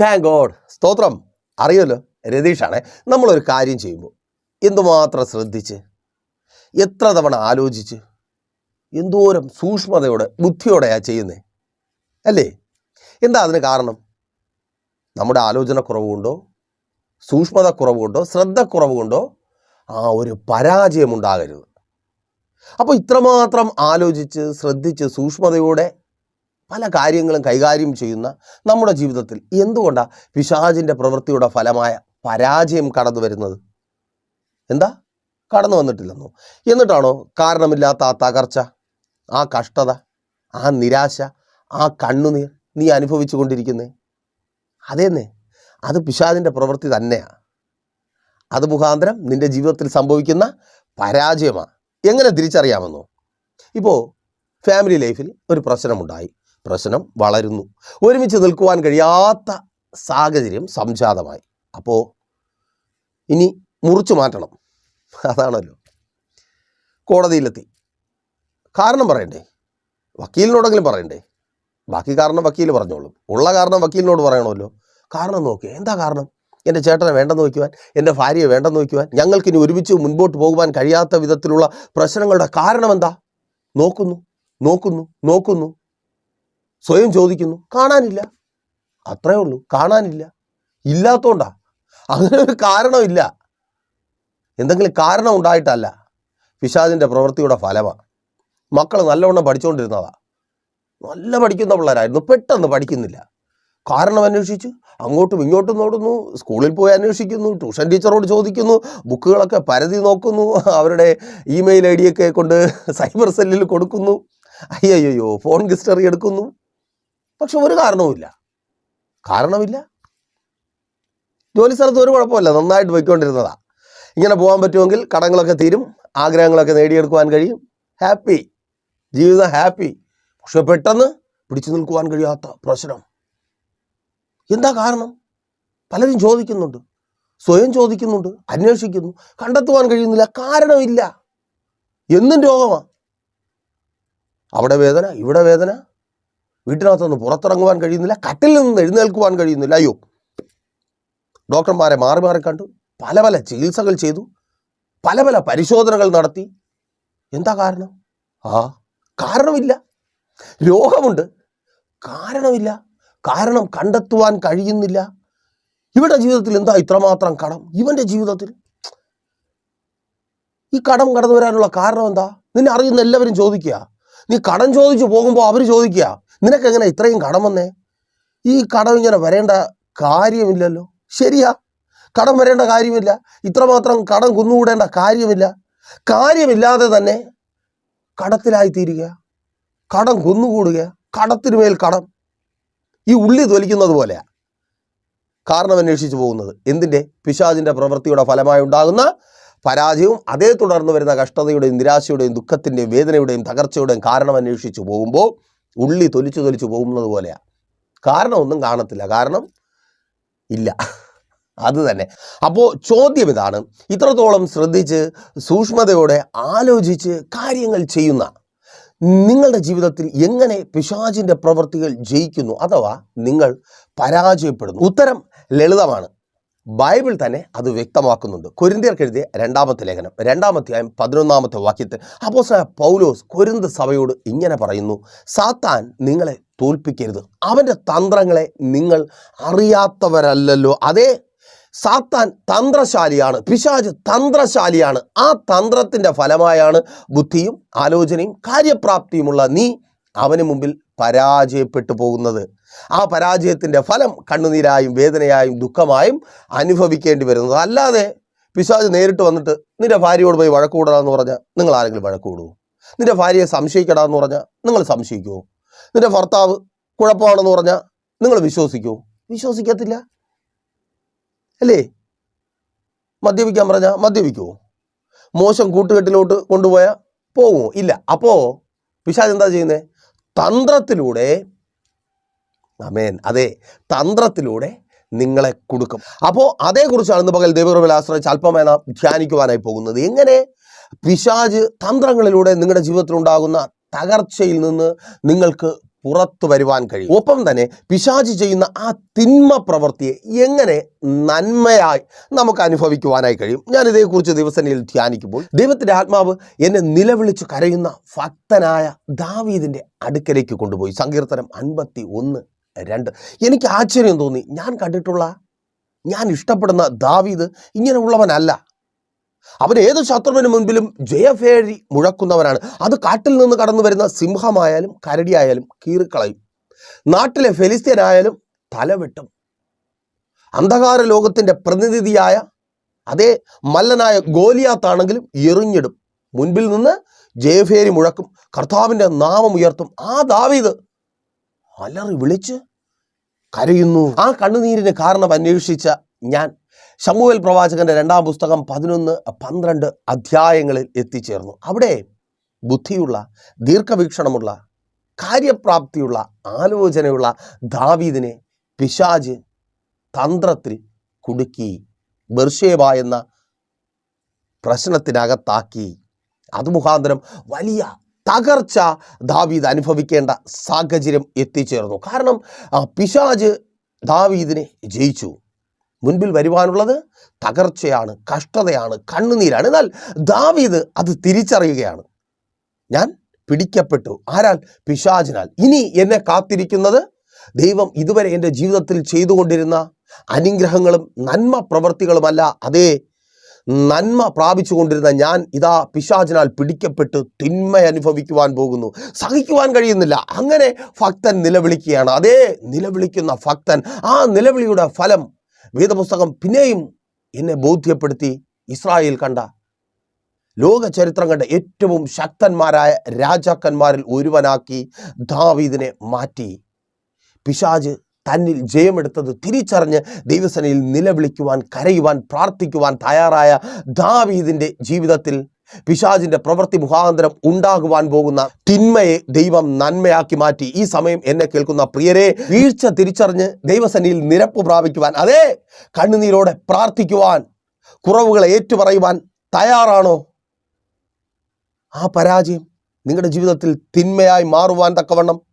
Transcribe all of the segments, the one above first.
Thank God സ്തോത്രം. അറിയുമല്ലോ രതീഷാണേ നമ്മളൊരു കാര്യം ചെയ്യുമ്പോൾ എന്തുമാത്രം ശ്രദ്ധിച്ച്? എത്ര തവണ ആലോചിച്ച്? എന്തോരം സൂക്ഷ്മതയോടെ ബുദ്ധിയോടെയാ ചെയ്യുന്നേ? അല്ലേ? എന്താ അതിന് കാരണം? നമ്മുടെ ആലോചന കുറവുകൊണ്ടോ സൂക്ഷ്മത കുറവുകൊണ്ടോ ശ്രദ്ധ കുറവുകൊണ്ടോ ആ ഒരു പരാജയം ഉണ്ടാകരുത് അപ്പോൾ ഇത്രമാത്രം ആലോചിച്ച് ശ്രദ്ധിച്ച് സൂക്ഷ്മതയോടെ പല കാര്യങ്ങളും കൈകാര്യം ചെയ്യുന്ന നമ്മുടെ ജീവിതത്തിൽ എന്തുകൊണ്ടാണ് പിശാചിന്റെ പ്രവൃത്തിയുടെ ഫലമായ പരാജയം കടന്നു വരുന്നത്? എന്താ? കടന്നു വന്നിട്ടില്ലെന്നോ? എന്നിട്ടാണോ കാരണമില്ലാത്ത ആ തകർച്ച ആ കഷ്ടത ആ നിരാശ ആ കണ്ണുനീർ നീ അനുഭവിച്ചു കൊണ്ടിരിക്കുന്നേ? അതേന്നേ. അത് പിശാചിന്റെ പ്രവൃത്തി തന്നെയാണ് അത് മുഖാന്തരം നിന്റെ ജീവിതത്തിൽ സംഭവിക്കുന്ന പരാജയമാണ് എങ്ങനെ തിരിച്ചറിയാമെന്നോ? ഇപ്പോൾ ഫാമിലി ലൈഫിൽ ഒരു പ്രശ്നമുണ്ടായി. പ്രശ്നം വളരുന്നു. ഒരുമിച്ച് നിൽക്കുവാൻ കഴിയാത്ത സാഹചര്യം സംജാതമായി. അപ്പോൾ ഇനി മുറിച്ചു മാറ്റണം. അതാണല്ലോ. കോടതിയിലെത്തി. കാരണം പറയണ്ടേ? വക്കീലിനോടെങ്കിലും പറയണ്ടേ? ബാക്കി കാരണം വക്കീൽ പറഞ്ഞോളും. ഉള്ള കാരണം വക്കീലിനോട് പറയണമല്ലോ. കാരണം നോക്കി. എന്താ കാരണം? എന്റെ ചേട്ടനെ വേണ്ടെന്ന് വയ്ക്കുവാൻ എന്റെ ഭാര്യയെ വേണ്ടെന്ന് വയ്ക്കുവാൻ ഞങ്ങൾക്കിനി ഒരുമിച്ച് മുൻപോട്ട് പോകുവാൻ കഴിയാത്ത വിധത്തിലുള്ള പ്രശ്നങ്ങളുടെ കാരണം എന്താ? നോക്കുന്നു നോക്കുന്നു നോക്കുന്നു. സ്വയം ചോദിക്കുന്നു. കാണാനില്ല. അത്രേ ഉള്ളൂ. കാണാനില്ല. ഇല്ലാത്തോണ്ടാ. അങ്ങനെ ഒരു കാരണമില്ല എന്തെങ്കിലും കാരണം ഉണ്ടായിട്ടല്ല. പിശാദിന്റെ പ്രവൃത്തിയുടെ ഫലമാണ് മക്കൾ നല്ലവണ്ണം പഠിച്ചുകൊണ്ടിരുന്നതാ നല്ല പഠിക്കുന്ന പിള്ളേരായിരുന്നു. പെട്ടെന്ന് പഠിക്കുന്നില്ല. കാരണം അന്വേഷിച്ചു. അങ്ങോട്ടും ഇങ്ങോട്ടും നോടുന്നു. സ്കൂളിൽ പോയി അന്വേഷിക്കുന്നു. ട്യൂഷൻ ടീച്ചറോട് ചോദിക്കുന്നു. ബുക്കുകളൊക്കെ പരതി നോക്കുന്നു. അവരുടെ ഇമെയിൽ ഐ ഡിയൊക്കെ കൊണ്ട് സൈബർ സെല്ലിൽ കൊടുക്കുന്നു. അയ്യയ്യോ ഫോൺ ഗിസ്റ്ററി എടുക്കുന്നു. പക്ഷെ ഒരു കാരണവുമില്ല. കാരണമില്ല. ജോലി സ്ഥലത്ത് ഒരു കുഴപ്പമില്ല നന്നായിട്ട് പോയിക്കൊണ്ടിരുന്നതാ. ഇങ്ങനെ പോകാൻ പറ്റുമെങ്കിൽ കടങ്ങളൊക്കെ തീരും. ആഗ്രഹങ്ങളൊക്കെ നേടിയെടുക്കുവാൻ കഴിയും. ഹാപ്പി. ജീവിതം ഹാപ്പി. പക്ഷെ പെട്ടെന്ന് പിടിച്ചു നിൽക്കുവാൻ കഴിയാത്ത പ്രശ്നം. എന്താ കാരണം? പലരും ചോദിക്കുന്നുണ്ട്. സ്വയം ചോദിക്കുന്നുണ്ട്. അന്വേഷിക്കുന്നു. കണ്ടെത്തുവാൻ കഴിയുന്നില്ല. കാരണമില്ല. എന്നും രോഗമാണ് അവിടെ വേദന ഇവിടെ വേദന വീട്ടിനകത്തുനിന്ന് പുറത്തിറങ്ങുവാൻ കഴിയുന്നില്ല കട്ടിൽ നിന്ന് എഴുന്നേൽക്കുവാൻ കഴിയുന്നില്ല. അയ്യോ. ഡോക്ടർമാരെ മാറി മാറി കണ്ടു. പല പല ചികിത്സകൾ ചെയ്തു. പല പല പരിശോധനകൾ നടത്തി. എന്താ കാരണം? ആ കാരണമില്ല. രോഗമുണ്ട്. കാരണമില്ല. കാരണം കണ്ടെത്തുവാൻ കഴിയുന്നില്ല. ഇവരുടെ ജീവിതത്തിൽ എന്താ ഇത്രമാത്രം കടം? ഇവന്റെ ജീവിതത്തിൽ. ഈ കടം കടന്നു വരാനുള്ള കാരണം എന്താ? നിന്നെ അറിയുന്ന എല്ലാവരും ചോദിക്കുക. നീ കടം ചോദിച്ചു പോകുമ്പോൾ അവർ ചോദിക്കുക. നിനക്ക് എങ്ങനെ ഇത്രയും കടം വന്നേ? ഈ കടം ഇങ്ങനെ വരേണ്ട കാര്യമില്ലല്ലോ. ശരിയാ. കടം വരേണ്ട കാര്യമില്ല. ഇത്രമാത്രം കടം കുന്നുകൂടേണ്ട കാര്യമില്ല. കാര്യമില്ലാതെ തന്നെ കടത്തിലായിത്തീരുക. കടം കുന്നുകൂടുക. കടത്തിനു മേൽ കടം. ഈ ഉള്ളി തൊലിക്കുന്നത് പോലെയാ. കാരണം അന്വേഷിച്ചു പോകുന്നത്. എന്തിന്റെ? പിശാചിന്റെ പ്രവൃത്തിയുടെ ഫലമായി ഉണ്ടാകുന്ന പരാജയവും അതേ തുടർന്ന് വരുന്ന കഷ്ടതയുടെയും നിരാശയുടെയും ദുഃഖത്തിന്റെയും വേദനയുടെയും തകർച്ചയുടെയും കാരണം അന്വേഷിച്ചു പോകുമ്പോൾ ഉള്ളി തൊലിച്ചു തൊലിച്ചു പോകുന്നത് പോലെയാണ് കാരണമൊന്നും കാണത്തില്ല. കാരണം ഇല്ല. അത് തന്നെ. അപ്പോൾ ചോദ്യം ഇതാണ്. ഇത്രത്തോളം ശ്രദ്ധിച്ച് സൂക്ഷ്മതയോടെ ആലോചിച്ച് കാര്യങ്ങൾ ചെയ്യുന്ന നിങ്ങളുടെ ജീവിതത്തിൽ എങ്ങനെ പിശാചിന്റെ പ്രവൃത്തികൾ ജയിക്കുന്നു അഥവാ നിങ്ങൾ പരാജയപ്പെടുന്നു? ഉത്തരം ലളിതമാണ്. ബൈബിൾ തന്നെ അത് വ്യക്തമാക്കുന്നുണ്ട്. കൊരിന്തിയർക്ക് എഴുതിയ രണ്ടാമത്തെ ലേഖനം രണ്ടാമധ്യായം പതിനൊന്നാമത്തെ വാക്യത്തിൽ അപ്പോസ്തലനായ പൗലോസ് കൊരിന്ത് സഭയോട് ഇങ്ങനെ പറയുന്നു സാത്താൻ നിങ്ങളെ തോൽപ്പിക്കരുത്. അവന്റെ തന്ത്രങ്ങളെ നിങ്ങൾ അറിയാത്തവരല്ലല്ലോ. അതേ സാത്താൻ തന്ത്രശാലിയാണ് പിശാജ് തന്ത്രശാലിയാണ്. ആ തന്ത്രത്തിന്റെ ഫലമായാണ് ബുദ്ധിയും ആലോചനയും കാര്യപ്രാപ്തിയുമുള്ള നീ അവന് മുമ്പിൽ പരാജയപ്പെട്ടു പോകുന്നത്. ആ പരാജയത്തിന്റെ ഫലം കണ്ണുനീരായും വേദനയായും ദുഃഖമായും അനുഭവിക്കേണ്ടി വരുന്നത്. അല്ലാതെ പിശാജ് നേരിട്ട് വന്നിട്ട് നിന്റെ ഭാര്യയോട് പോയി വഴക്കൂടാന്ന് പറഞ്ഞാൽ നിങ്ങൾ ആരെങ്കിലും വഴക്കൂടുമോ നിന്റെ ഭാര്യയെ സംശയിക്കടാന്ന് പറഞ്ഞാൽ നിങ്ങൾ സംശയിക്കുമോ നിന്റെ ഭർത്താവ് കുഴപ്പമാണെന്ന് പറഞ്ഞാൽ നിങ്ങൾ വിശ്വസിക്കുമോ വിശ്വസിക്കത്തില്ല. അല്ലേ? മദ്യപിക്കാൻ പറഞ്ഞാൽ മദ്യപിക്കുമോ മോശം കൂട്ടുകെട്ടിലോട്ട് കൊണ്ടുപോയാൽ പോകുമോ ഇല്ല. അപ്പോൾ പിശാജ് എന്താ ചെയ്യുന്നത് തന്ത്രത്തിലൂടെ അമേൻ അതെ തന്ത്രത്തിലൂടെ നിങ്ങളെ കൊടുക്കും. അപ്പോൾ അതേക്കുറിച്ചാണ് ഇന്ന് പകൽ ദൈവകൃപയിൽ ആശ്രയിച്ച് അല്പമേന ധ്യാനിക്കുവാനായി പോകുന്നത്. എങ്ങനെ? പിശാജ് തന്ത്രങ്ങളിലൂടെ നിങ്ങളുടെ ജീവിതത്തിൽ ഉണ്ടാകുന്ന തകർച്ചയിൽ നിന്ന് നിങ്ങൾക്ക് പുറത്തു വരുവാൻ കഴിയും. ഒപ്പം തന്നെ പിശാചി ചെയ്യുന്ന ആ തിന്മ പ്രവൃത്തിയെ എങ്ങനെ നന്മയായി നമുക്ക് അനുഭവിക്കുവാനായി കഴിയും. ഞാൻ ഇതേക്കുറിച്ച് ദിവസനയിൽ ധ്യാനിക്കുമ്പോൾ ദൈവത്തിന്റെ ആത്മാവ് എന്നെ നിലവിളിച്ച് കരയുന്ന ഭക്തനായ ദാവീദിന്റെ അടുക്കലേക്ക് കൊണ്ടുപോയി. സങ്കീർത്തനം അൻപത്തി ഒന്ന് രണ്ട്. എനിക്ക് ആശ്ചര്യം തോന്നി. ഞാൻ കണ്ടിട്ടുള്ള ഞാൻ ഇഷ്ടപ്പെടുന്ന ദാവീദ് ഇങ്ങനെയുള്ളവനല്ല. അവൻ ഏത് ശത്രുവിന് മുൻപിലും ജയഭേരി മുഴക്കുന്നവനാണ്. അത് കാട്ടിൽ നിന്ന് കടന്നു വരുന്ന സിംഹമായാലും കരടിയായാലും കീറിക്കളയും. നാട്ടിലെ ഫെലിസ്ത്യനായാലും തലവെട്ടും. അന്ധകാര ലോകത്തിന്റെ പ്രതിനിധിയായ അതേ മല്ലനായ ഗോലിയാത്താണെങ്കിലും എറിഞ്ഞിടും. മുൻപിൽ നിന്ന് ജയഫേരി മുഴക്കും. കർത്താവിന്റെ നാമം ഉയർത്തും. ആ ദാവീത് അലറി വിളിച്ച് കരയുന്നു. ആ കണ്ണുനീരിന് കാരണം അന്വേഷിച്ച ഞാൻ ശമുവേൽ പ്രവാചകന്റെ രണ്ടാം പുസ്തകം പതിനൊന്ന് പന്ത്രണ്ട് അധ്യായങ്ങളിൽ എത്തിച്ചേർന്നു. അവിടെ ബുദ്ധിയുള്ള ദീർഘവീക്ഷണമുള്ള കാര്യപ്രാപ്തിയുള്ള ആലോചനയുള്ള ദാവീദിനെ പിശാജ് തന്ത്രത്തിൽ കുടുക്കി ബർഷേബ എന്ന പ്രശ്നത്തിനകത്താക്കി. അത് മുഖാന്തരം വലിയ തകർച്ച ദാവീദ് അനുഭവിക്കേണ്ട സാഹചര്യം എത്തിച്ചേർന്നു. കാരണം പിശാജ് ദാവീദിനെ ജയിച്ചു. മുൻപിൽ വരുവാനുള്ളത് തകർച്ചയാണ് കഷ്ടതയാണ് കണ്ണുനീരാണ്. എന്നാൽ ദാവീദ് അത് തിരിച്ചറിയുകയാണ്. ഞാൻ പിടിക്കപ്പെട്ടു. ആരാൽ? പിശാചിനാൽ. ഇനി എന്നെ കാത്തിരിക്കുന്നത് ദൈവം ഇതുവരെ എന്റെ ജീവിതത്തിൽ ചെയ്തുകൊണ്ടിരുന്ന അനുഗ്രഹങ്ങളും നന്മ പ്രവൃത്തികളുമല്ല. അതേ നന്മ പ്രാപിച്ചു കൊണ്ടിരുന്ന ഞാൻ ഇതാ പിശാചിനാൽ പിടിക്കപ്പെട്ട് തിന്മ അനുഭവിക്കുവാൻ പോകുന്നു. സഹിക്കുവാൻ കഴിയുന്നില്ല. അങ്ങനെ ഭക്തൻ നിലവിളിക്കുകയാണ്. അതേ നിലവിളിക്കുന്ന ഭക്തൻ ആ നിലവിളിയുടെ ഫലം വേദപുസ്തകം പിന്നെയും എന്നെ ബോധ്യപ്പെടുത്തി ഇസ്രായേൽ കണ്ട ലോക ചരിത്രം കണ്ട ഏറ്റവും ശക്തന്മാരായ രാജാക്കന്മാരിൽ ഒരുവനാക്കി ദാവീദിനെ മാറ്റി. പിശാജ് തന്നിൽ ജയമെടുത്തത് തിരിച്ചറിഞ്ഞ് ദൈവസനയിൽ നിലവിളിക്കുവാൻ കരയുവാൻ പ്രാർത്ഥിക്കുവാൻ തയ്യാറായ ദാവീദിന്റെ ജീവിതത്തിൽ പിശാജിന്റെ പ്രവൃത്തി മുഖാന്തരം ഉണ്ടാകുവാൻ പോകുന്ന തിന്മയെ ദൈവം നന്മയാക്കി മാറ്റി. ഈ സമയം എന്നെ കേൾക്കുന്ന പ്രിയരെ വീഴ്ച തിരിച്ചറിഞ്ഞ് ദൈവസനിയിൽ നിരപ്പ് പ്രാപിക്കുവാൻ അതെ കണ്ണുനീരോടെ പ്രാർത്ഥിക്കുവാൻ കുറവുകളെ ഏറ്റുപറയുവാൻ തയ്യാറാണോ? ആ പരാജയം നിങ്ങളുടെ ജീവിതത്തിൽ തിന്മയായി മാറുവാൻ തക്കവണ്ണം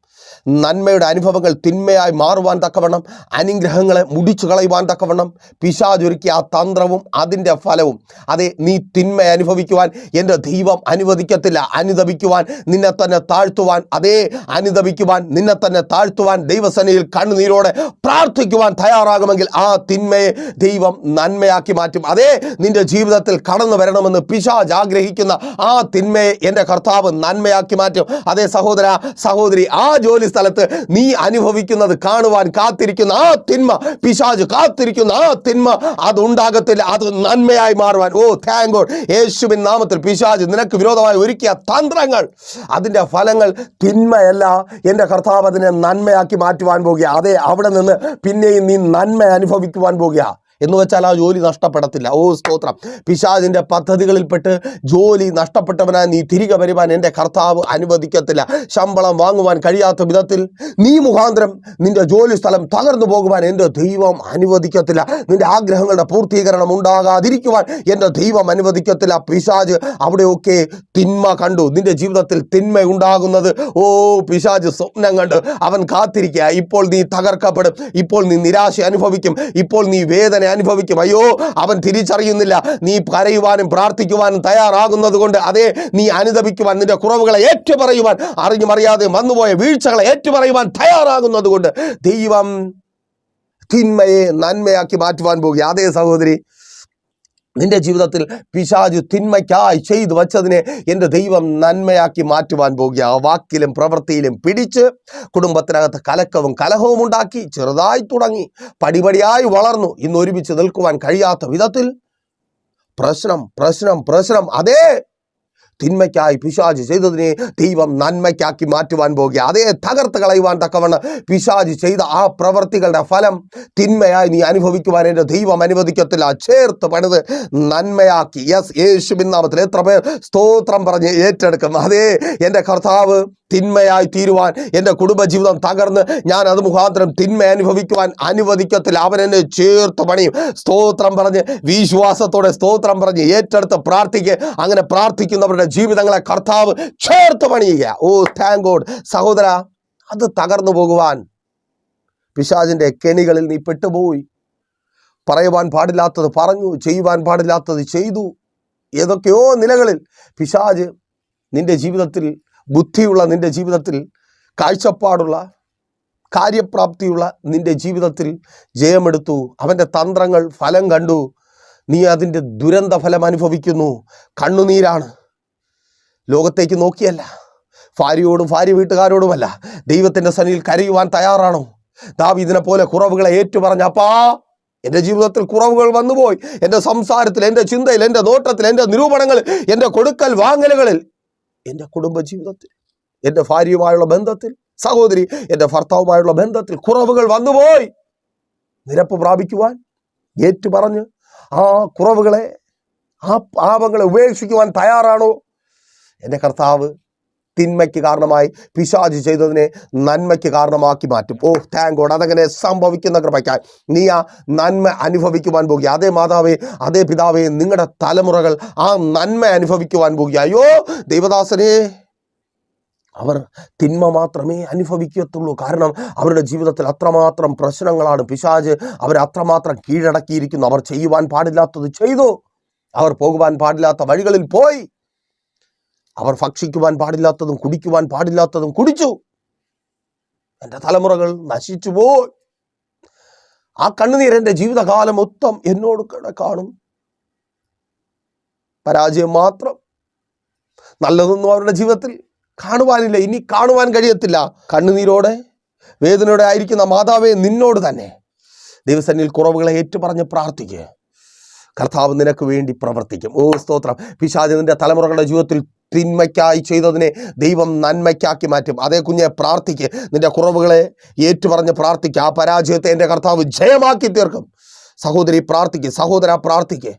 നന്മയുടെ അനുഭവങ്ങൾ തിന്മയായി മാറുവാൻ തക്കവണ്ണം അനുഗ്രഹങ്ങളെ മുടിച്ചു കളയുവാൻ തക്കവണ്ണം പിശാചൊരുക്കിയ ആ തന്ത്രവും അതിന്റെ ഫലവും അതെ നീ തിന്മ അനുഭവിക്കുവാൻ എന്റെ ദൈവം അനുവദിക്കത്തില്ല അനുദപിക്കുവാൻ നിന്നെ തന്നെ താഴ്ത്തുവാൻ അതേ അനുദപിക്കുവാൻ നിന്നെ തന്നെ താഴ്ത്തുവാൻ ദൈവസനയിൽ കണ്ണുനീരോടെ പ്രാർത്ഥിക്കുവാൻ തയ്യാറാകുമെങ്കിൽ ആ തിന്മയെ ദൈവം നന്മയാക്കി മാറ്റും. അതേ നിന്റെ ജീവിതത്തിൽ കടന്നു വരണമെന്ന് പിശാജ് ആഗ്രഹിക്കുന്ന ആ തിന്മയെ എന്റെ കർത്താവ് നന്മയാക്കി മാറ്റും. അതേ സഹോദര സഹോദരി ആ ജോലി സ്ഥലത്ത് നീ അനുഭവിക്കുന്നത് കാണുവാൻ കാത്തിരിക്കുന്ന ആ തിന്മ പിശാജ് കാത്തിരിക്കുന്ന ആ തിന്മ അതുണ്ടാകത്തില്ല. അത് നന്മയായി മാറുവാൻ. ഓ താങ്ക് ഗോഡ് യേശുവിൻ നാമത്തിൽ പിശാജ് നിനക്ക് വിരോധമായി ഒരുക്കിയ തന്ത്രങ്ങൾ അതിന്റെ ഫലങ്ങൾ തിന്മയല്ല. എന്റെ കർത്താവ് അതിനെ നന്മയാക്കി മാറ്റുവാൻ പോകുക അതെ അവിടെ നിന്ന് പിന്നെയും നീ നന്മ അനുഭവിക്കുവാൻ പോകുക എന്ന് വെച്ചാൽ ആ ജോലി നഷ്ടപ്പെടത്തില്ല. ഓ സ്തോത്രം. പിശാജിന്റെ പദ്ധതികളിൽപ്പെട്ട് ജോലി നഷ്ടപ്പെട്ടവനായി നീ തിരികെ വരുവാൻ എന്റെ കർത്താവ് അനുവദിക്കത്തില്ല. ശമ്പളം വാങ്ങുവാൻ കഴിയാത്ത വിധത്തിൽ നീ മുഖാന്തരം നിന്റെ ജോലി സ്ഥലം തകർന്നു പോകുവാൻ എന്റെ ദൈവം അനുവദിക്കത്തില്ല. നിന്റെ ആഗ്രഹങ്ങളുടെ പൂർത്തീകരണം ഉണ്ടാകാതിരിക്കുവാൻ എന്റെ ദൈവം അനുവദിക്കത്തില്ല. പിശാജ് അവിടെയൊക്കെ തിന്മ കണ്ടു. നിന്റെ ജീവിതത്തിൽ തിന്മ ഉണ്ടാകുന്നത്. ഓ പിശാജ് സ്വപ്നം കണ്ട് അവൻ കാത്തിരിക്കുക. ഇപ്പോൾ നീ തകർക്കപ്പെടും. ഇപ്പോൾ നീ നിരാശ അനുഭവിക്കും. ഇപ്പോൾ നീ വേദന അനുഭവിക്കും. അയ്യോ അവൻ തിരിച്ചറിയുന്നില്ല. നീ കരയുവാനും പ്രാർത്ഥിക്കുവാനും തയ്യാറാകുന്നത് കൊണ്ട് അതേ നീ അനുദപിക്കുവാൻ നിന്റെ കുറവുകളെ ഏറ്റുപറയുവാൻ അറിഞ്ഞും അറിയാതെ വന്നുപോയ വീഴ്ചകളെ ഏറ്റുപറയുവാൻ തയ്യാറാകുന്നത് കൊണ്ട് ദൈവം തിന്മയെ നന്മയാക്കി മാറ്റുവാൻ പോകുക അതേ സഹോദരി നിന്റെ ജീവിതത്തിൽ പിശാജു തിന്മയ്ക്കായി ചെയ്തു വച്ചതിനെ എന്റെ ദൈവം നന്മയാക്കി മാറ്റുവാൻ പോകുക. ആ വാക്കിലും പ്രവൃത്തിയിലും പിടിച്ച് കുടുംബത്തിനകത്ത് കലക്കവും കലഹവും ഉണ്ടാക്കി ചെറുതായി തുടങ്ങി പടിപടിയായി വളർന്നു. ഇന്ന് ഒരുമിച്ച് നിൽക്കുവാൻ കഴിയാത്ത വിധത്തിൽ പ്രശ്നം പ്രശ്നം പ്രശ്നം. അതേ തിന്മയ്ക്കായി പിശാജ് ചെയ്തതിനെ ദൈവം നന്മയ്ക്കാക്കി മാറ്റുവാൻ പോകുക അതേ തകർത്ത് കളയുവാൻ തക്കവണ്ണം പിശാജ് ചെയ്ത ആ പ്രവർത്തികളുടെ ഫലം തിന്മയായി നീ അനുഭവിക്കുവാൻ എന്റെ ദൈവം അനുവദിക്കത്തില്ല. ചേർത്ത് പണിത് നന്മയാക്കി. യെസ് നാമത്തിൽ എത്ര പേർ സ്തോത്രം പറഞ്ഞ് ഏറ്റെടുക്കും അതേ എന്റെ കർത്താവ് തിന്മയായി തീരുവാൻ എന്റെ കുടുംബജീവിതം തകർന്ന് ഞാൻ അത് മുഖാന്തരം തിന്മ അനുഭവിക്കുവാൻ അനുവദിക്കത്തില്ല. അവൻ എന്നെ ചേർത്ത് പണിയും. സ്തോത്രം പറഞ്ഞ് വിശ്വാസത്തോടെ സ്തോത്രം പറഞ്ഞ് ഏറ്റെടുത്ത് പ്രാർത്ഥിക്കുക അങ്ങനെ പ്രാർത്ഥിക്കുന്നവരുടെ ജീവിതങ്ങളെ കർത്താവ് ചേർത്ത് പണിയുക. ഓ താങ്ക് ഗോഡ് സഹോദര അത് തകർന്നു പോകുവാൻ പിശാജിന്റെ കെണികളിൽ നീ പെട്ടുപോയി. പറയുവാൻ പാടില്ലാത്തത് പറഞ്ഞു ചെയ്യുവാൻ പാടില്ലാത്തത് ചെയ്തു. ഏതൊക്കെയോ നിലകളിൽ പിശാജ് നിന്റെ ജീവിതത്തിൽ ബുദ്ധിയുള്ള നിന്റെ ജീവിതത്തിൽ കാഴ്ചപ്പാടുള്ള കാര്യപ്രാപ്തിയുള്ള നിന്റെ ജീവിതത്തിൽ ജയമെടുത്തു. അവന്റെ തന്ത്രങ്ങൾ ഫലം കണ്ടു. നീ അതിന്റെ ദുരന്ത ഫലം അനുഭവിക്കുന്നു. കണ്ണുനീരാണ്. ലോകത്തേക്ക് നോക്കിയല്ല. ഭാര്യയോടും ഭാര്യ വീട്ടുകാരോടുമല്ല. ദൈവത്തിന്റെ സനിയിൽ കരയുവാൻ തയ്യാറാണോ? ദാവീദിനെ പോലെ കുറവുകളെ ഏറ്റുപറഞ്ഞ അപ്പാ എന്റെ ജീവിതത്തിൽ കുറവുകൾ വന്നുപോയി. എന്റെ സംസാരത്തിൽ എന്റെ ചിന്തയിൽ എന്റെ നോട്ടത്തിൽ എന്റെ നിരൂപണങ്ങളിൽ എന്റെ കൊടുക്കൽ വാങ്ങലുകളിൽ എന്റെ കുടുംബജീവിതത്തിൽ എന്റെ ഭാര്യയുമായുള്ള ബന്ധത്തിൽ സഹോദരി എന്റെ ഭർത്താവുമായുള്ള ബന്ധത്തിൽ കുറവുകൾ വന്നുപോയി. നിരപ്പ് പ്രാപിക്കുവാൻ ഏറ്റുപറഞ്ഞ് ആ കുറവുകളെ ആ പാപങ്ങളെ ഉപേക്ഷിക്കുവാൻ തയ്യാറാണോ? എന്റെ കർത്താവ് തിന്മയ്ക്ക് കാരണമായി. പിശാജ് ചെയ്തതിനെ നന്മയ്ക്ക് കാരണമാക്കി മാറ്റും. ഓ താങ്ക് ഗോഡ് അതങ്ങനെ സംഭവിക്കുന്ന കൃപയ്ക്കാൻ നീ ആ നന്മ അനുഭവിക്കുവാൻ പോകുക അതേ മാതാവേ അതേ പിതാവേ നിങ്ങളുടെ തലമുറകൾ ആ നന്മ അനുഭവിക്കുവാൻ പോകുക അയ്യോ ദൈവദാസനെ അവർ തിന്മ മാത്രമേ അനുഭവിക്കത്തുള്ളൂ. കാരണം അവരുടെ ജീവിതത്തിൽ അത്രമാത്രം പ്രശ്നങ്ങളാണ്. പിശാജ് അവരെ അത്രമാത്രം കീഴടക്കിയിരിക്കുന്നു. അവർ ചെയ്യുവാൻ പാടില്ലാത്തത് ചെയ്തു. അവർ പോകുവാൻ പാടില്ലാത്ത വഴികളിൽ പോയി. അവർ ഭക്ഷിക്കുവാൻ പാടില്ലാത്തതും കുടിക്കുവാൻ പാടില്ലാത്തതും കുടിച്ചു. എന്റെ തലമുറകൾ നശിച്ചു പോയി ആ കണ്ണുനീർ എന്റെ ജീവിതകാലം മൊത്തം എന്നോട് കാണും പരാജയം മാത്രം. നല്ലതൊന്നും അവരുടെ ജീവിതത്തിൽ കാണുവാനില്ല. ഇനി കാണുവാൻ കഴിയത്തില്ല. കണ്ണുനീരോടെ വേദനയോടെ ആയിരിക്കുന്ന മാതാവേ നിന്നോട് തന്നെ. ദൈവസന്നിൽ കുറവുകളെ ഏറ്റുപറഞ്ഞ് പ്രാർത്ഥിക്കുക കർത്താവ് നിനക്ക് വേണ്ടി പ്രവർത്തിക്കും. ഓ സ്തോത്രം. നിന്റെ തലമുറകളുടെ ജീവിതത്തിൽ തിന്മയ്ക്കായി ചെയ്തതിനെ ദൈവം നന്മയ്ക്കാക്കി മാറ്റും. അതേ കുഞ്ഞെ പ്രാർത്ഥിക്ക്. നിന്റെ കുറവുകളെ ഏറ്റുപറഞ്ഞ് പ്രാർത്ഥിക്കുക ആ പരാജയത്തെ എന്റെ കർത്താവ് ജയമാക്കി തീർക്കും. സഹോദരി പ്രാർത്ഥിക്ക്. സഹോദര പ്രാർത്ഥിക്ക്.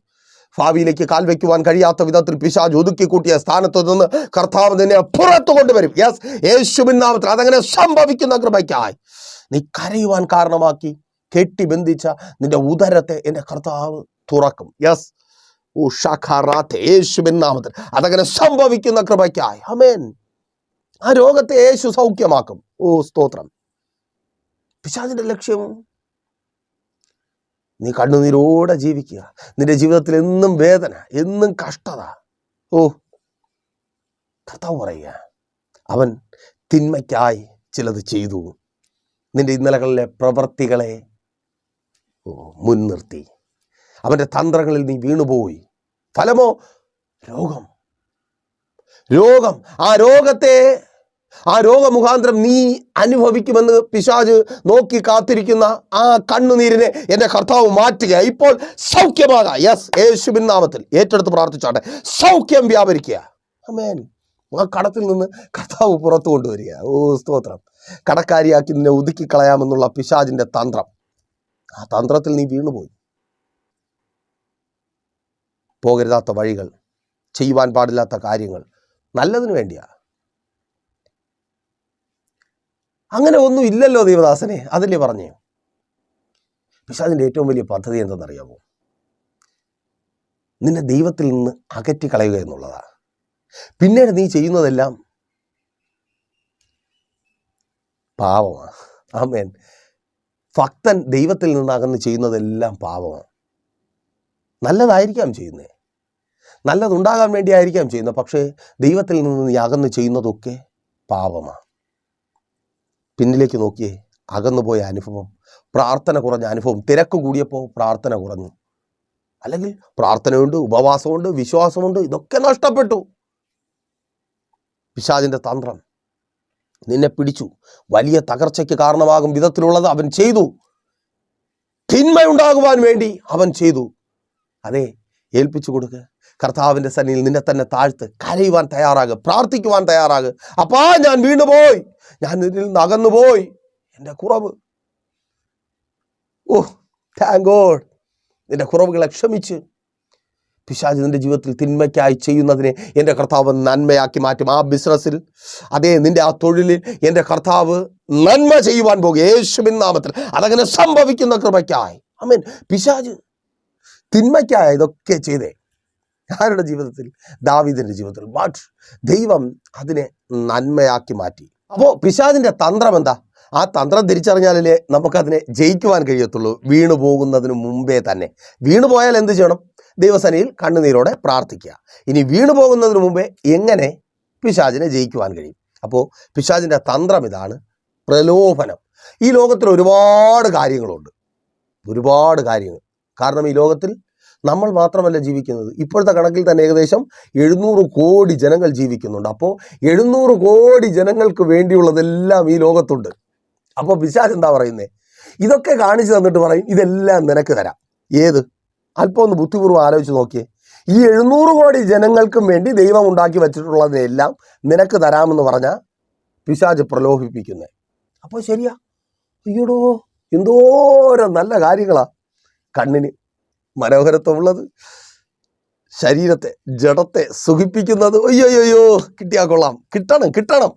ഭാവിയിലേക്ക് കാൽ വയ്ക്കുവാൻ കഴിയാത്ത വിധത്തിൽ പിശാജ് ഒതുക്കി കൂട്ടിയ സ്ഥാനത്ത് നിന്ന് കർത്താവ് നിന്നെ പുറത്തു കൊണ്ടുവരും. യെസ് യേശുവിൻ നാമത്തിൽ അതങ്ങനെ സംഭവിക്കുന്ന കൃപയ്ക്കായി. നീ കരയുവാൻ കാരണമാക്കി കെട്ടി ബന്ധിച്ച നിന്റെ ഉദരത്തെ എന്റെ കർത്താവ് തുറക്കും. യെസ് യേശുവിൻ നാമത്തിൽ അതങ്ങനെ സംഭവിക്കുന്ന കൃപയ്ക്കായി. അമേൻ ആ രോഗത്തെ യേശു സൗഖ്യമാക്കും. ഓ സ്തോത്രം. പിശാചിന്റെ ലക്ഷ്യം? നീ കണ്ണുനീരോടെ ജീവിക്കുക. നിന്റെ ജീവിതത്തിൽ എന്നും വേദന എന്നും കഷ്ടത. ഓ കർത്താവ് പറയുക അവൻ തിന്മയ്ക്കായി ചിലത് ചെയ്തു. നിന്റെ ഇന്നലകളിലെ പ്രവൃത്തികളെ മുൻനിർത്തി. അവന്റെ തന്ത്രങ്ങളിൽ നീ വീണുപോയി. ഫലമോ? രോഗം. രോഗം. ആ രോഗത്തെ ആ രോഗമുഖാന്തരം നീ അനുഭവിക്കുമെന്ന് പിശാജ് നോക്കി കാത്തിരിക്കുന്ന ആ കണ്ണുനീരിനെ എന്റെ കർത്താവ് മാറ്റുക ഇപ്പോൾ സൗഖ്യമാകാം. യെസ് യേശുബിൻ നാമത്തിൽ ഏറ്റെടുത്ത് പ്രാർത്ഥിച്ചാട്ടെ. സൗഖ്യം വ്യാപരിക്കുക. അമേൻ ആ കടത്തിൽ നിന്ന് കർത്താവ് പുറത്തു കൊണ്ടുവരിക. ഓ സ്തോത്രം. കടക്കാരിയാക്കി നിന്നെ ഒതുക്കി കളയാമെന്നുള്ള പിശാജിന്റെ തന്ത്രം. ആ തന്ത്രത്തിൽ നീ വീണുപോയി. പോകരുതാത്ത വഴികൾ ചെയ്യുവാൻ പാടില്ലാത്ത കാര്യങ്ങൾ നല്ലതിനു വേണ്ടിയാ. അങ്ങനെ ഒന്നും ഇല്ലല്ലോ ദേവദാസനെ അതല്ലേ പറഞ്ഞേ? പിശാചിന്റെ ഏറ്റവും വലിയ പദ്ധതി എന്തെന്നറിയാമോ നിന്നെ ദൈവത്തിൽ നിന്ന് അകറ്റി കളയുക എന്നുള്ളതാ. പിന്നീട് നീ ചെയ്യുന്നതെല്ലാം പാവമാണ് ആമേൻ. ഭക്തൻ ദൈവത്തിൽ നിന്ന് അകന്ന് ചെയ്യുന്നതെല്ലാം പാവമാണ് നല്ലതായിരിക്കാം ചെയ്യുന്നത് നല്ലതുണ്ടാകാൻ വേണ്ടിയായിരിക്കാം ചെയ്യുന്നത്. പക്ഷേ ദൈവത്തിൽ നിന്ന് നീ അകന്ന് ചെയ്യുന്നതൊക്കെ പാപമാണ്. പിന്നിലേക്ക് നോക്കിയേ അകന്നുപോയ അനുഭവം പ്രാർത്ഥന കുറഞ്ഞ അനുഭവം തിരക്ക് കൂടിയപ്പോൾ പ്രാർത്ഥന കുറഞ്ഞു. അല്ലെങ്കിൽ പ്രാർത്ഥനയുണ്ട് ഉപവാസമുണ്ട് വിശ്വാസമുണ്ട് ഇതൊക്കെ നഷ്ടപ്പെട്ടു. പിശാദിന്റെ തന്ത്രം നിന്നെ പിടിച്ചു. വലിയ തകർച്ചയ്ക്ക് കാരണമാകും വിധത്തിലുള്ളത് അവൻ ചെയ്തു. തിന്മയുണ്ടാകുവാൻ വേണ്ടി അവൻ ചെയ്തു. അതെ ഏൽപ്പിച്ചു കൊടുക്കുക കർത്താവിന്റെ സന്നിയിൽ നിന്നെ തന്നെ താഴ്ത്ത് കരയുവാൻ തയ്യാറാകുക പ്രാർത്ഥിക്കുവാൻ തയ്യാറാകുക അപ്പാ ഞാൻ വീണുപോയി. ഞാൻ ഇതിൽ നിന്ന് അകന്നുപോയി. എന്റെ കുറവ്. ഓ താങ്ക് ഗോഡ് നിന്റെ കുറവുകളെ ക്ഷമിച്ച്. പിശാച് നിന്റെ ജീവിതത്തിൽ തിന്മയ്ക്കായി ചെയ്യുന്നതിനെ എന്റെ കർത്താവ് നന്മയാക്കി മാറ്റും. ആ ബിസിനസ്സിൽ അതേ നിന്റെ ആ തൊഴിലിൽ എന്റെ കർത്താവ് നന്മ ചെയ്യുവാൻ പോകും. യേശുവിൻ നാമത്തിൽ അതങ്ങനെ സംഭവിക്കുന്ന കൃപയ്ക്കായി. അമീൻ പിശാജ് തിന്മയ്ക്കായ ഇതൊക്കെ ചെയ്തേ. ആരുടെ ജീവിതത്തിൽ? ദാവീദിന്റെ ജീവിതത്തിൽ. ബട്ട് ദൈവം അതിനെ നന്മയാക്കി മാറ്റി. അപ്പോൾ പിശാദിന്റെ തന്ത്രം എന്താ? ആ തന്ത്രം തിരിച്ചറിഞ്ഞാലല്ലേ നമുക്കതിനെ ജയിക്കുവാൻ കഴിയത്തുള്ളൂ. വീണു പോകുന്നതിന് മുമ്പേ തന്നെ. വീണു പോയാൽ എന്ത് ചെയ്യണം? ദൈവസനയിൽ കണ്ണുനീരോടെ പ്രാർത്ഥിക്കുക. ഇനി വീണു പോകുന്നതിന് മുമ്പേ എങ്ങനെ പിശാജിനെ ജയിക്കുവാൻ കഴിയും? അപ്പോൾ പിശാജിന്റെ തന്ത്രം ഇതാണ് പ്രലോഭനം. ഈ ലോകത്തിൽ ഒരുപാട് കാര്യങ്ങളുണ്ട്. ഒരുപാട് കാര്യങ്ങൾ. കാരണം ഈ ലോകത്തിൽ നമ്മൾ മാത്രമല്ല ജീവിക്കുന്നത്. ഇപ്പോഴത്തെ കണക്കിൽ തന്നെ ഏകദേശം എഴുന്നൂറ് കോടി ജനങ്ങൾ ജീവിക്കുന്നുണ്ട്. അപ്പോൾ എഴുന്നൂറ് കോടി ജനങ്ങൾക്ക് വേണ്ടിയുള്ളതെല്ലാം ഈ ലോകത്തുണ്ട്. അപ്പോൾ പിശാച് എന്താ പറയുന്നത് ഇതൊക്കെ കാണിച്ചു തന്നിട്ട് പറയും ഇതെല്ലാം നിനക്ക് തരാം. ഏത്? അല്പം ഒന്ന് ബുദ്ധിപൂർവം ആലോചിച്ച് നോക്കിയേ. ഈ എഴുന്നൂറ് കോടി ജനങ്ങൾക്കും വേണ്ടി ദൈവം ഉണ്ടാക്കി വെച്ചിട്ടുള്ളതിനെല്ലാം നിനക്ക് തരാമെന്ന് പറഞ്ഞാൽ പിശാജ് പ്രലോഭിപ്പിക്കുന്നത് അപ്പോൾ ശരിയാ. അയ്യോടോ എന്തോരം നല്ല കാര്യങ്ങളാ. കണ്ണിന് മനോഹരത്വമുള്ളത് ശരീരത്തെ ജഡത്തെ സുഖിപ്പിക്കുന്നത്. അയ്യോയ്യോ കിട്ടിയാൽ കൊള്ളാം. കിട്ടണം കിട്ടണം.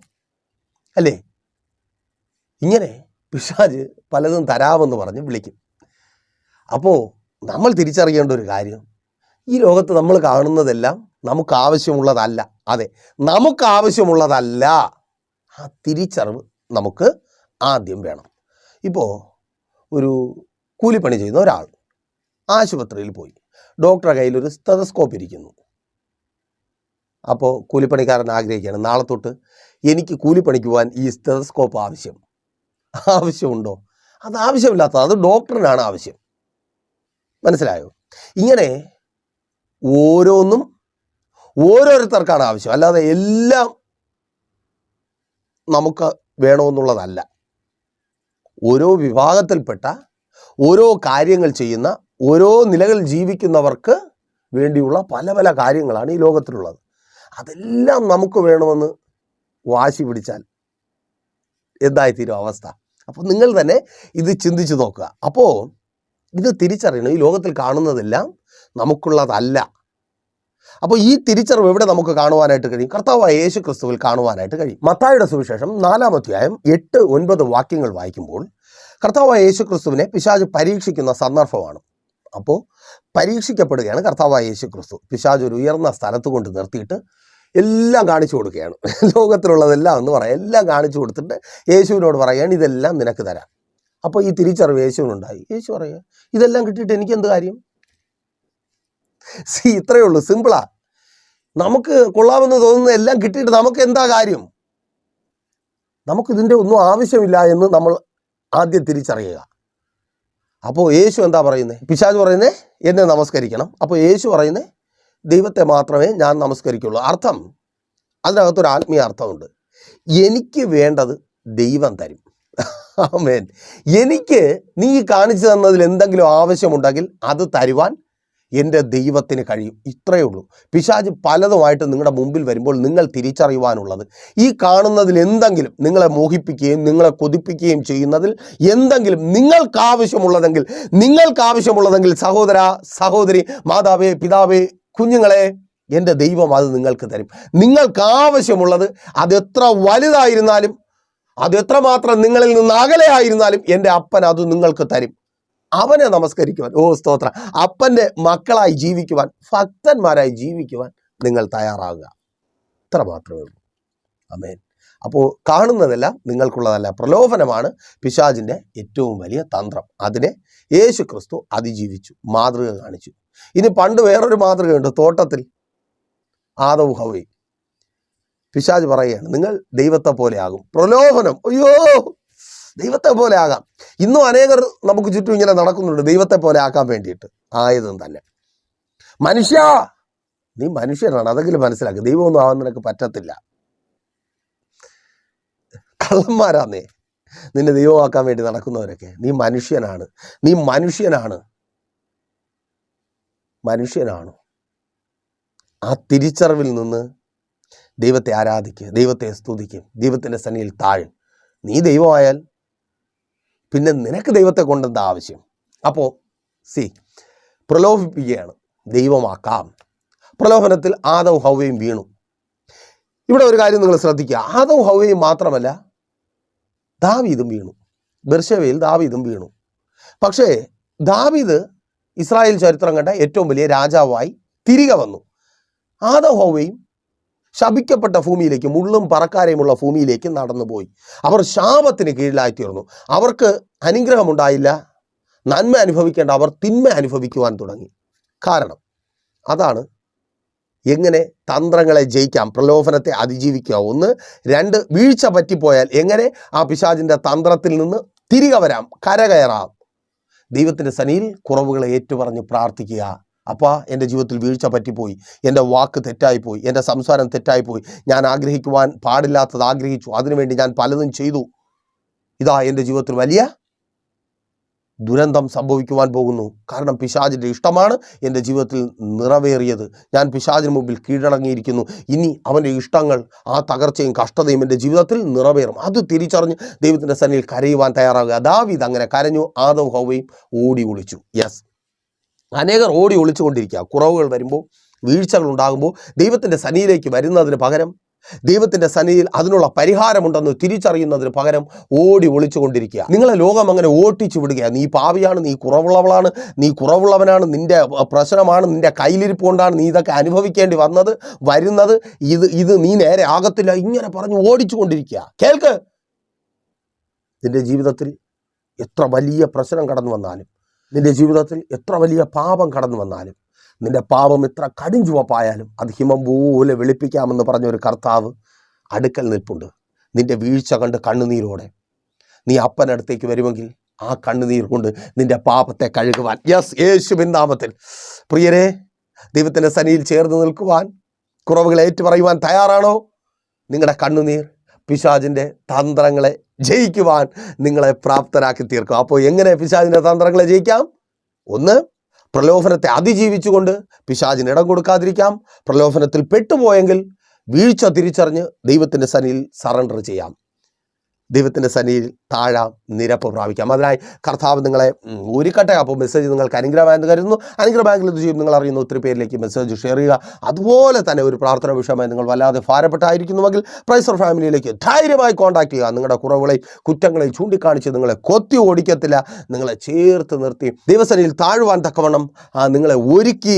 അല്ലേ? ഇങ്ങനെ പിശാജ് പലതും തരാമെന്ന് പറഞ്ഞ് വിളിക്കും. അപ്പോൾ നമ്മൾ തിരിച്ചറിയേണ്ട ഒരു കാര്യം ഈ ലോകത്ത് നമ്മൾ കാണുന്നതെല്ലാം നമുക്ക് ആവശ്യമുള്ളതല്ല അതെ നമുക്ക് ആവശ്യമുള്ളതല്ല ആ തിരിച്ചറിവ് നമുക്ക് ആദ്യം വേണം. ഇപ്പോൾ ഒരു കൂലിപ്പണി ചെയ്യുന്ന ഒരാൾ ആശുപത്രിയിൽ പോയി. ഡോക്ടറെ കയ്യിൽ ഒരു സ്റ്റെതസ്കോപ്പ് ഇരിക്കുന്നു. അപ്പോൾ കൂലിപ്പണിക്കാരൻ ആഗ്രഹിക്കുകയാണ് നാളെ തൊട്ട് എനിക്ക് കൂലിപ്പണിക്ക് പോകാൻ ഈ സ്റ്റെതസ്കോപ്പ് ആവശ്യം. ആവശ്യമുണ്ടോ? അത് ആവശ്യമില്ലാത്ത അത് ഡോക്ടറിനാണ് ആവശ്യം. മനസ്സിലായോ? ഇങ്ങനെ ഓരോന്നും ഓരോരുത്തർക്കാണ് ആവശ്യം. അല്ലാതെ എല്ലാം നമുക്ക് വേണമെന്നുള്ളതല്ല. ഓരോ വിഭാഗത്തിൽപ്പെട്ട ഓരോ കാര്യങ്ങൾ ചെയ്യുന്ന ഓരോ നിലകളിൽ ജീവിക്കുന്നവർക്ക് വേണ്ടിയുള്ള പല പല കാര്യങ്ങളാണ് ഈ ലോകത്തിലുള്ളത്. അതെല്ലാം നമുക്ക് വേണമെന്ന് വാശി പിടിച്ചാൽ എന്തായിത്തീരും അവസ്ഥ. അപ്പോൾ നിങ്ങൾ തന്നെ ഇത് ചിന്തിച്ചു നോക്കുക. അപ്പോൾ ഇത് തിരിച്ചറിയണം. ഈ ലോകത്തിൽ കാണുന്നതെല്ലാം നമുക്കുള്ളതല്ല. അപ്പോൾ ഈ തിരിച്ചറിവ് എവിടെ നമുക്ക് കാണുവാനായിട്ട് കഴിയും? കർത്താവായ യേശു ക്രിസ്തുവിൽ കാണുവാനായിട്ട് കഴിയും. മത്തായുടെ സുവിശേഷം നാലാം അധ്യായം എട്ട് ഒൻപത് വാക്യങ്ങൾ വായിക്കുമ്പോൾ കർത്താവായ യേശു ക്രിസ്തുവിനെ പിശാജ് പരീക്ഷിക്കുന്ന സന്ദർഭമാണ്. അപ്പോൾ പരീക്ഷിക്കപ്പെടുകയാണ് കർത്താവായ യേശു ക്രിസ്തു പിശാജ് ഒരു ഉയർന്ന സ്ഥലത്ത് കൊണ്ട് നിർത്തിയിട്ട് എല്ലാം കാണിച്ചു കൊടുക്കുകയാണ്. ലോകത്തിലുള്ളതെല്ലാം എന്ന് പറയാം. എല്ലാം കാണിച്ചു കൊടുത്തിട്ട് യേശുവിനോട് പറയുകയാണ് ഇതെല്ലാം നിനക്ക് തരാം. അപ്പോൾ ഈ തിരിച്ചറിവ് യേശുവിനുണ്ടായി. യേശു പറയുക ഇതെല്ലാം കിട്ടിയിട്ട് എനിക്ക് എന്ത് കാര്യം? സി ഇത്രയേ ഉള്ളൂ. സിമ്പിളാ. നമുക്ക് കൊള്ളാമെന്ന് തോന്നുന്ന എല്ലാം കിട്ടിയിട്ട് നമുക്ക് എന്താ കാര്യം? നമുക്കിതിന്റെ ഒന്നും ആവശ്യമില്ല എന്ന് നമ്മൾ ആദ്യം തിരിച്ചറിയുക. അപ്പോൾ യേശു എന്താ പറയുന്നത് പിശാജ് പറയുന്നത് എന്നെ നമസ്കരിക്കണം. അപ്പോൾ യേശു പറയുന്നത് ദൈവത്തെ മാത്രമേ ഞാൻ നമസ്കരിക്കുള്ളൂ. അർത്ഥം അതിനകത്തൊരു ആത്മീയ അർത്ഥമുണ്ട്. എനിക്ക് വേണ്ടത് ദൈവം തരും. ആമേൻ. എനിക്ക് നീ കാണിച്ചു തന്നതിൽ എന്തെങ്കിലും ആവശ്യമുണ്ടെങ്കിൽ അത് തരുവാൻ എന്റെ ദൈവത്തിന് കഴിയും. ഇത്രയേ ഉള്ളൂ. പിശാജ് പലതുമായിട്ട് നിങ്ങളുടെ മുമ്പിൽ വരുമ്പോൾ നിങ്ങൾ തിരിച്ചറിയുവാനുള്ളത്. ഈ കാണുന്നതിൽ എന്തെങ്കിലും നിങ്ങളെ മോഹിപ്പിക്കുകയും നിങ്ങളെ കൊതിപ്പിക്കുകയും ചെയ്യുന്നതിൽ എന്തെങ്കിലും നിങ്ങൾക്ക് ആവശ്യമുള്ളതെങ്കിൽ നിങ്ങൾക്ക് ആവശ്യമുള്ളതെങ്കിൽ സഹോദര സഹോദരി മാതാവേ പിതാവേ കുഞ്ഞുങ്ങളെ എന്റെ ദൈവം അത് നിങ്ങൾക്ക് തരും. നിങ്ങൾക്ക് ആവശ്യമുള്ളത് അതെത്ര വലുതായിരുന്നാലും അതെത്രമാത്രം നിങ്ങളിൽ നിന്ന് അകലെയായിരുന്നാലും എന്റെ അപ്പൻ അത് നിങ്ങൾക്ക് തരും. അവനെ നമസ്കരിക്കുവാൻ. ഓ സ്തോത്ര. അപ്പന്റെ മക്കളായി ജീവിക്കുവാൻ ഭക്തന്മാരായി ജീവിക്കുവാൻ നിങ്ങൾ തയ്യാറാകുക. ഇത്ര മാത്രമേ ഉള്ളൂ. അമേൻ അപ്പോൾ കാണുന്നതെല്ലാം നിങ്ങൾക്കുള്ളതല്ല പ്രലോഭനമാണ്. പിശാജിന്റെ ഏറ്റവും വലിയ തന്ത്രം. അതിനെ യേശു ക്രിസ്തു അതിജീവിച്ചു മാതൃക കാണിച്ചു. ഇനി പണ്ട് വേറൊരു മാതൃകയുണ്ട് തോട്ടത്തിൽ. ആദവ് ഹവയും പിശാജ് പറയുകയാണ് നിങ്ങൾ ദൈവത്തെ പോലെ ആകും. പ്രലോഭനം. അയ്യോ! ദൈവത്തെ പോലെ ആകാം. ഇന്നും അനേകർ നമുക്ക് ചുറ്റും ഇങ്ങനെ നടക്കുന്നുണ്ട്. ദൈവത്തെ പോലെ ആക്കാൻ വേണ്ടിയിട്ട്. ആയതും തന്നെ. മനുഷ്യ നീ മനുഷ്യനാണ്. അതെങ്കിലും മനസ്സിലാക്കുക ദൈവമൊന്നും ആവാൻ നിനക്ക് പറ്റത്തില്ല. കള്ളന്മാരാന്നേ. നിന്നെ ദൈവമാക്കാൻ വേണ്ടി നടക്കുന്നവരൊക്കെ. നീ മനുഷ്യനാണ്. നീ മനുഷ്യനാണ്. മനുഷ്യനാണ്. ആ തിരിച്ചറിവിൽ നിന്ന് ദൈവത്തെ ആരാധിക്കുക ദൈവത്തെ സ്തുതിക്കും. ദൈവത്തിന്റെ സന്നിയിൽ താഴും. നീ ദൈവമായാൽ പിന്നെ നിനക്ക് ദൈവത്തെ കൊണ്ടെന്താ ആവശ്യം? അപ്പോൾ സി പ്രലോഭിപ്പിക്കുകയാണ്. ദൈവമാക്കാം. പ്രലോഭനത്തിൽ ആദവും ഹൗവയും വീണു. ഇവിടെ ഒരു കാര്യം നിങ്ങൾ ശ്രദ്ധിക്കുക. ആദവും ഹൗവയും മാത്രമല്ല ദാവീദും വീണു. ബെർഷവയിൽ ദാവീദും വീണു. പക്ഷേ ദാവീദ് ഇസ്രായേൽ ചരിത്രം കണ്ട ഏറ്റവും വലിയ രാജാവായി തിരികെ വന്നു. ആദവ് ഹൗവയും ശപിക്കപ്പെട്ട ഭൂമിയിലേക്ക് മുള്ളും പറക്കാരെയുമുള്ള ഭൂമിയിലേക്ക് നടന്നുപോയി. അവർ ശാപത്തിന് കീഴിലായിത്തീർന്നു അവർക്ക് അനുഗ്രഹമുണ്ടായില്ല. നന്മ അനുഭവിക്കേണ്ട അവർ തിന്മ അനുഭവിക്കുവാൻ തുടങ്ങി. കാരണം അതാണ് എങ്ങനെ തന്ത്രങ്ങളെ ജയിക്കാം പ്രലോഭനത്തെ അതിജീവിക്കുക. ഒന്ന് രണ്ട് വീഴ്ച പറ്റിപ്പോയാൽ എങ്ങനെ ആ പിശാചിന്റെ തന്ത്രത്തിൽ നിന്ന് തിരികെ വരാം കരകയറാം. ദൈവത്തിന്റെ സനിയിൽ കുറവുകളെ ഏറ്റുപറഞ്ഞ് പ്രാർത്ഥിക്കുക. അപ്പാ എന്റെ ജീവിതത്തിൽ വീഴ്ച പറ്റിപ്പോയി. എന്റെ വാക്ക് തെറ്റായിപ്പോയി. എന്റെ സംസാരം തെറ്റായിപ്പോയി. ഞാൻ ആഗ്രഹിക്കുവാൻ പാടില്ലാത്തത് ആഗ്രഹിച്ചു. അതിനുവേണ്ടി ഞാൻ പലതും ചെയ്തു. ഇതാ എന്റെ ജീവിതത്തിൽ വലിയ ദുരന്തം സംഭവിക്കുവാൻ പോകുന്നു. കാരണം പിശാചിന്റെ ഇഷ്ടമാണ് എന്റെ ജീവിതത്തിൽ നിറവേറിയത്. ഞാൻ പിശാചിന് മുമ്പിൽ കീഴടങ്ങിയിരിക്കുന്നു. ഇനി അവന്റെ ഇഷ്ടങ്ങൾ ആ തകർച്ചയും കഷ്ടതയും എന്റെ ജീവിതത്തിൽ നിറവേറും. അത് തിരിച്ചറിഞ്ഞ് ദൈവത്തിന്റെ സന്നിയിൽ കരയുവാൻ തയ്യാറാകുക ദാവീദ് അങ്ങനെ കരഞ്ഞു ആദവ് ഹൗവയും ഓടി ഒളിച്ചു. യെസ് അനേകർ ഓടി ഒളിച്ചുകൊണ്ടിരിക്കുക. കുറവുകൾ വരുമ്പോൾ വീഴ്ചകൾ ഉണ്ടാകുമ്പോൾ ദൈവത്തിന്റെ സനിയിലേക്ക് വരുന്നതിന് പകരം ദൈവത്തിന്റെ സന്നിധിയിൽ അതിനുള്ള പരിഹാരമുണ്ടെന്ന് തിരിച്ചറിയുന്നതിന് പകരം ഓടി ഒളിച്ചുകൊണ്ടിരിക്കുക. നിങ്ങളെ ലോകം അങ്ങനെ ഓട്ടിച്ചു വിടുക നീ പാവിയാണ് നീ കുറവുള്ളവളാണ് നീ കുറവുള്ളവനാണ് നിന്റെ പ്രശ്നമാണ് നിന്റെ കയ്യിലിരിപ്പ് കൊണ്ടാണ് നീ ഇതൊക്കെ അനുഭവിക്കേണ്ടി വന്നത് വരുന്നത്. ഇത് ഇത് നീ നേരെ ആകത്തില്ല. ഇങ്ങനെ പറഞ്ഞ് ഓടിച്ചു കൊണ്ടിരിക്കുക കേൾക്ക്. നിന്റെ ജീവിതത്തിൽ എത്ര വലിയ പ്രശ്നം കടന്നു വന്നാലും നിന്റെ ജീവിതത്തിൽ എത്ര വലിയ പാപം കടന്നു വന്നാലും നിന്റെ പാപം ഇത്ര കടും ചുവപ്പായാലും അത് ഹിമം പോലെ വെളുപ്പിക്കാമെന്ന് പറഞ്ഞൊരു കർത്താവ് അടുക്കൽ നിൽപ്പുണ്ട്. നിന്റെ വീഴ്ച കണ്ട് കണ്ണുനീരോടെ. നീ അപ്പനടുത്തേക്ക് വരുമെങ്കിൽ ആ കണ്ണുനീർ കൊണ്ട് നിന്റെ പാപത്തെ കഴുകുവാൻ. യെസ് യേശുവിൻ നാമത്തിൽ. പ്രിയരെ ദൈവത്തിന്റെ സനിയിൽ ചേർന്ന് നിൽക്കുവാൻ കുറവുകൾ ഏറ്റുപറയുവാൻ തയ്യാറാണോ? നിങ്ങളുടെ കണ്ണുനീർ പിശാജിന്റെ തന്ത്രങ്ങളെ ജയിക്കുവാൻ നിങ്ങളെ പ്രാപ്തരാക്കി തീർക്കും. അപ്പോൾ എങ്ങനെ പിശാജിന്റെ തന്ത്രങ്ങളെ ജയിക്കാം? ഒന്ന് പ്രലോഭനത്തെ അതിജീവിച്ചുകൊണ്ട് പിശാജിന് ഇടം കൊടുക്കാതിരിക്കാം. പ്രലോഭനത്തിൽ പെട്ടുപോയെങ്കിൽ വീഴ്ച തിരിച്ചറിഞ്ഞ് ദൈവത്തിന്റെ സനിയിൽ സറണ്ടർ ചെയ്യാം. ദൈവത്തിന്റെ സന്നിധിയിൽ താഴാം നിരപ്പ് പ്രാപിക്കാം. അതിനായി കർത്താവ് നിങ്ങളെ ഒരുക്കട്ടെ. അപ്പോൾ മെസ്സേജ് നിങ്ങൾക്ക് അനുഗ്രഹമായെന്ന് കരുതുന്നു. അനുഗ്രഹ ബാങ്കിൽ ഇത് ചെയ്യും നിങ്ങൾ അറിയുന്ന ഒത്തിരി പേരിലേക്ക് മെസ്സേജ് ഷെയർ ചെയ്യുക. അതുപോലെ തന്നെ ഒരു പ്രാർത്ഥന വിഷയമായി നിങ്ങൾ വല്ലാതെ ഭാരപ്പെട്ടായിരിക്കുന്നുവെങ്കിൽ പ്രൈസർ ഫാമിലിയിലേക്ക് ധൈര്യമായി കോൺടാക്ട് ചെയ്യുക. നിങ്ങളുടെ കുറവുകളെയും കുറ്റങ്ങളെയും ചൂണ്ടിക്കാണിച്ച് നിങ്ങളെ കൊത്തി ഓടിക്കത്തില്ല. നിങ്ങളെ ചേർത്ത് നിർത്തി ദൈവസനയിൽ താഴുവാൻ തക്കവണ്ണം നിങ്ങളെ ഒരുക്കി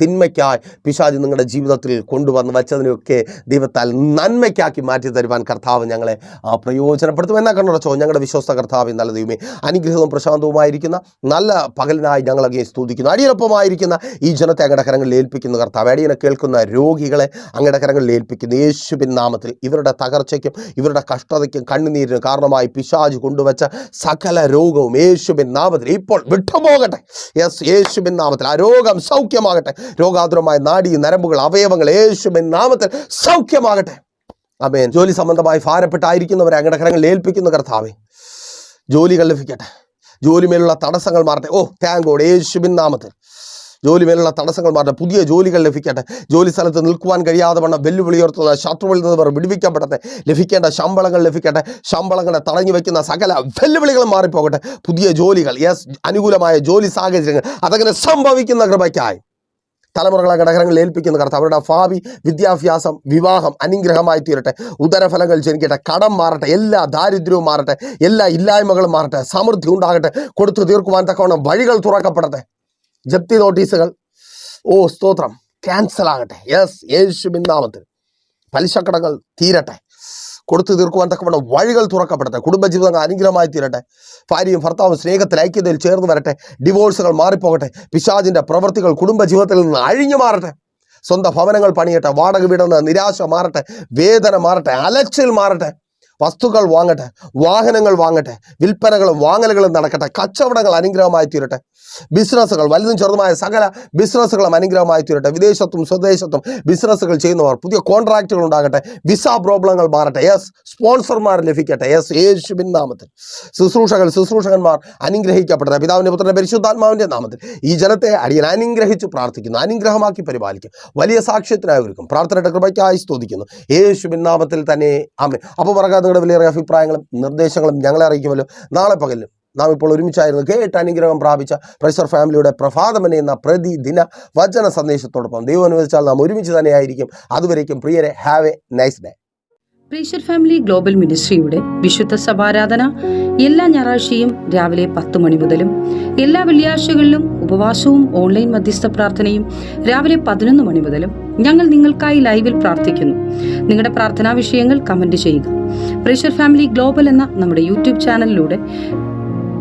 തിന്മയ്ക്കായി പിശാജ് നിങ്ങളുടെ ജീവിതത്തിൽ കൊണ്ടുവന്ന് വച്ചതിനെയൊക്കെ ദൈവത്താൽ നന്മയ്ക്കാക്കി മാറ്റി തരുവാൻ കർത്താവ് ഞങ്ങളെ ആ, പ്രയോജനപ്പെടുത്തും എന്നാൽ കണ്ണടച്ചോ ഞങ്ങളുടെ വിശ്വസ്ത കർത്താവ് നല്ല ദൈവമേ അനുഗ്രഹവും പ്രശാന്തവുമായിരിക്കുന്ന നല്ല പകലിനായി അങ്ങേ സ്തുതിക്കുന്നു. അടിയനൊപ്പമായിരിക്കുന്ന ഈ ജനത്തെ അങ്ങയുടെ കരങ്ങളിൽ ഏൽപ്പിക്കുന്ന കർത്താവ്. അടിയനെ കേൾക്കുന്ന രോഗികളെ അങ്ങയുടെ കരങ്ങളിൽ ഏൽപ്പിക്കുന്നു. യേശുബിൻ നാമത്തിൽ ഇവരുടെ തകർച്ചയ്ക്കും ഇവരുടെ കഷ്ടതയ്ക്കും കണ്ണുനീരിനും കാരണമായി പിശാജ് കൊണ്ടുവച്ച സകല രോഗവും യേശുബിൻ നാമത്തിൽ ഇപ്പോൾ വിട്ടുപോകട്ടെ. യെസ് യേശുബിൻ നാമത്തിൽ. ആ രോഗം സൗഖ്യമാകട്ടെ. രോഗാതുരമായ നാടി നരമ്പുകൾ അവയവങ്ങൾ യേശുബിൻ നാമത്തിൽ സൗഖ്യമാകട്ടെ. അമേൻ ജോലി സംബന്ധമായി ഭാരപ്പെട്ടായിരിക്കുന്നവരെ അങ്ങയുടെ കരങ്ങളിൽ ഏൽപ്പിക്കുന്ന കർത്താവേ ജോലികൾ ലഭിക്കട്ടെ. ജോലി മേലുള്ള തടസ്സങ്ങൾ മാറട്ടെ. ഓ താങ്ക് ഗോഡ് യേശുവിൻ നാമത്തിൽ. ജോലി മേലുള്ള തടസ്സങ്ങൾ മാറട്ടെ. പുതിയ ജോലികൾ ലഭിക്കട്ടെ. ജോലി സ്ഥലത്ത് നിൽക്കുവാൻ കഴിയാതെ വണ്ണം വെല്ലുവിളി ഉയർത്തുന്ന ശത്രുവിൽ നിന്നവർ വിടുവിക്കപ്പെടട്ടെ. ലഭിക്കേണ്ട ശമ്പളങ്ങൾ ലഭിക്കട്ടെ. ശമ്പളങ്ങളെ തടഞ്ഞു വെക്കുന്ന സകല വെല്ലുവിളികളും മാറിപ്പോകട്ടെ. പുതിയ ജോലികൾ യെസ് അനുകൂലമായ ജോലി സാഹചര്യങ്ങൾ അതങ്ങനെ സംഭവിക്കുന്ന കൃപയ്ക്കായി. തലമുറകളെ ഘടകങ്ങളിൽ ഏൽപ്പിക്കുന്ന കർത്താവ്. അവരുടെ ഭാവി വിദ്യാഭ്യാസം വിവാഹം അനുഗ്രഹമായി തീരട്ടെ. ഉദരഫലങ്ങൾ ജനിക്കട്ടെ. കടം മാറട്ടെ. എല്ലാ ദാരിദ്ര്യവും മാറട്ടെ. എല്ലാ ഇല്ലായ്മകളും മാറട്ടെ. സമൃദ്ധി ഉണ്ടാകട്ടെ. കൊടുത്തു തീർക്കുവാൻ തക്കവണ്ണം വഴികൾ തുറക്കപ്പെടട്ടെ. ജപ്തി നോട്ടീസുകൾ. ഓ സ്തോത്രം. ക്യാൻസൽ ആകട്ടെ. യെസ് യേശുവിൻ നാമത്തിൽ. പലിശക്കടങ്ങൾ തീരട്ടെ. കൊടുത്തു തീർക്കുവാൻ തക്കവണ്ണം വഴികൾ തുറക്കപ്പെടട്ടെ. കുടുംബജീവിതങ്ങൾ അനുഗ്രഹമായി തീരട്ടെ. ഭാര്യയും ഭർത്താവും സ്നേഹത്തിൽ ഐക്യതയിൽ ചേർന്ന് വരട്ടെ. ഡിവോഴ്സുകൾ മാറിപ്പോകട്ടെ. പിശാജിന്റെ പ്രവൃത്തികൾ കുടുംബജീവിതത്തിൽ നിന്ന് അഴിഞ്ഞു മാറട്ടെ. സ്വന്തം ഭവനങ്ങൾ പണിയട്ടെ. വാടക വീടുന്ന നിരാശ മാറട്ടെ. വേദന മാറട്ടെ. അലച്ചിൽ മാറട്ടെ. വസ്തുക്കൾ വാങ്ങട്ടെ വാഹനങ്ങൾ വാങ്ങട്ടെ വിൽപ്പനകളും വാങ്ങലുകളും നടക്കട്ടെ കച്ചവടങ്ങൾ അനുഗ്രഹമായി തീരട്ടെ. ബിസിനസ്സുകൾ വലുതും ചെറുതുമായ സകല ബിസിനസ്സുകളും അനുഗ്രഹമായി തീരട്ടെ. വിദേശത്തും സ്വദേശത്തും ബിസിനസ്സുകൾ ചെയ്യുന്നവർ പുതിയ കോൺട്രാക്റ്റുകൾ ഉണ്ടാകട്ടെ. വിസ പ്രോബ്ലങ്ങൾ മാറട്ടെ. യെസ് സ്പോൺസർമാർ ലഭിക്കട്ടെ. യെസ് യേശുവിൻ നാമത്തിൽ. ശുശ്രൂഷകൾ ശുശ്രൂഷകന്മാർ അനുഗ്രഹിക്കപ്പെടട്ടെ. പിതാവിന്റെ പുത്രന്റെ പരിശുദ്ധാത്മാവിന്റെ നാമത്തിൽ. ഈ ജനത്തെ അടിയൻ അനുഗ്രഹിച്ച് പ്രാർത്ഥിക്കുന്നു. അനുഗ്രഹമാക്കി പരിപാലിക്കും. വലിയ സാക്ഷ്യത്തിനായി ഒരുക്കും. പ്രാർത്ഥനയുടെ കൃപയ്ക്കായി സ്തുതിക്കുന്നു. യേശുവിൻ നാമത്തിൽ തന്നെ. ആമേ അപ്പോൾ പറയാതെ നിങ്ങളുടെ വിലയേറിയ അഭിപ്രായങ്ങളും നിർദ്ദേശങ്ങളും ഞങ്ങളെ അറിയിക്കുമല്ലോ. നാളെ പകലും നാം ഇപ്പോൾ ഒരുമിച്ചായിരുന്നു കേട്ട് അനുഗ്രഹം പ്രാപിച്ച പ്രഷർ ഫാമിലിയുടെ പ്രഭാതമനെ എന്ന പ്രതിദിന വചന സന്ദേശത്തോടൊപ്പം ദൈവം അനുവദിച്ചാൽ നാം ഒരുമിച്ച് തന്നെയായിരിക്കും. അതുവരേക്കും പ്രിയരെ have a nice day pressure family global മിനിസ്ട്രിയുടെ വിശുദ്ധ സഭാരാധന എല്ലാ ഞായറാഴ്ചയും രാവിലെ പത്ത് മണി മുതലും എല്ലാ വെള്ളിയാഴ്ചകളിലും ഉപവാസവും ഓൺലൈൻ മധ്യസ്ഥ പ്രാർത്ഥനയും രാവിലെ പതിനൊന്ന് മണി മുതലും ഞങ്ങൾ നിങ്ങൾക്കായി ലൈവിൽ പ്രാർത്ഥിക്കുന്നു. നിങ്ങളുടെ പ്രാർത്ഥനാ വിഷയങ്ങൾ കമന്റ് ചെയ്യുക. പ്രഷർ ഫാമിലി ഗ്ലോബൽ എന്ന നമ്മുടെ യൂട്യൂബ് ചാനലിലൂടെ